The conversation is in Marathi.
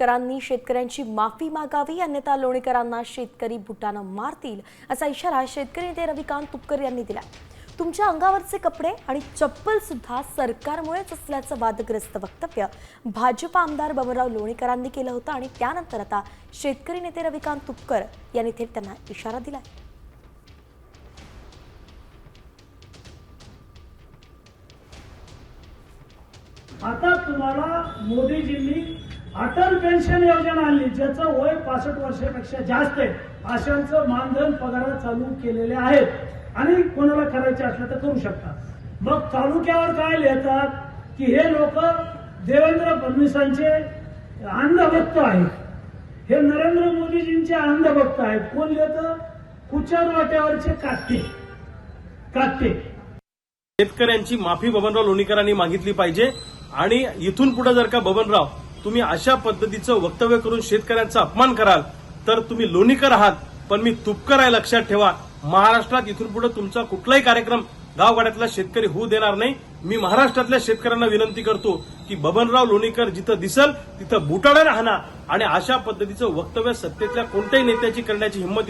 लोणीकरांनी शेतकऱ्यांची माफी मागावी अन्यथा लोणीकरांना शेतकरी बुटानं मारतील असा इशारा शेतकरी नेते रविकांत तुपकर यांनी दिला तुमच्या अंगावरचे कपडे आणि चप्पल सुद्धा सरकारमुळेच असल्याचं वादग्रस्त वक्तव्य भाजप आमदार बबनराव लोणीकरांनी केलं होतं आणि त्यानंतर आता शेतकरी नेते रविकांत तुपकर यांनी थेट त्यांना इशारा दिलाय. आता तुम्हाला मोदीजींनी अटल पेन्शन योजना आणली ज्याचं वय पासष्ट वर्षापेक्षा जास्त आहे. अशांचं मानधन पगार चालू केलेले आहेत. आणि कोणाला करायचे असलं तर करू शकता मग तालुक्यावर काय लिहितात की हे लोक देवेंद्र फडणवीसांचे अंधभक्त आहेत. हे नरेंद्र मोदीजींचे अंधभक्त आहेत. कोण लिहितं? कुचर वाट्यावरचे काटे काटे शेतकऱ्यांची माफी बबनराव लोणीकरांनी मागितली पाहिजे. आणि इथून पुढे जर का बबनराव तुम्ही अशा पद्धतीचं वक्तव्य करून शेतकऱ्यांचा अपमान कराल तर तुम्ही लोणीकर आहात. पण मी तुपकर आहे लक्षात ठेवा. महाराष्ट्रात इथून पुढे तुमचा कुठलाही कार्यक्रम गावगाड्यातला शेतकरी होऊ देणार नाही. मी महाराष्ट्रातल्या शेतकऱ्यांना विनंती करतो की बबनराव लोणीकर जिथं दिसल तिथं बुटाड्याने राहणार आणि अशा पद्धतीचं वक्तव्य सत्तेतल्या कोणत्याही नेत्याची करण्याची हिंमत